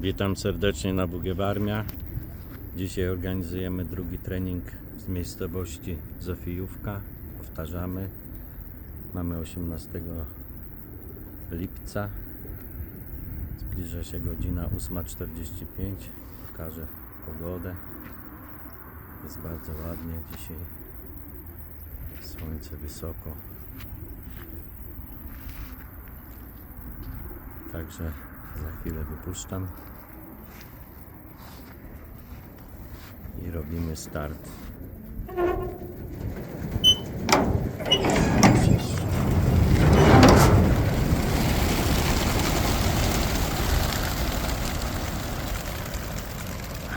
Witam serdecznie na Bugiebarmia. Dzisiaj organizujemy drugi trening z miejscowości Zofijówka. Powtarzamy. Mamy 18 lipca. Zbliża się godzina 8.45. Pokażę pogodę. Jest bardzo ładnie dzisiaj. Słońce wysoko. Także za chwilę wypuszczam. I robimy start.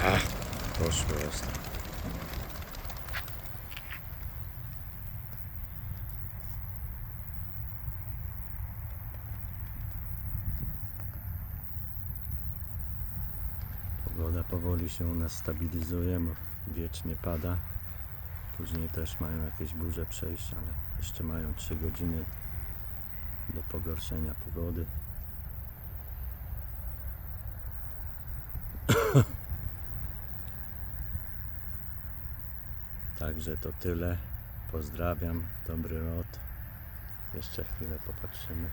Ach, poszło jest. Pogoda powoli się u nas stabilizuje, bo wiecznie pada. Później też mają jakieś burze przejść, ale jeszcze mają 3 godziny do pogorszenia pogody. Także to tyle. Pozdrawiam. Dobry lot. Jeszcze chwilę popatrzymy.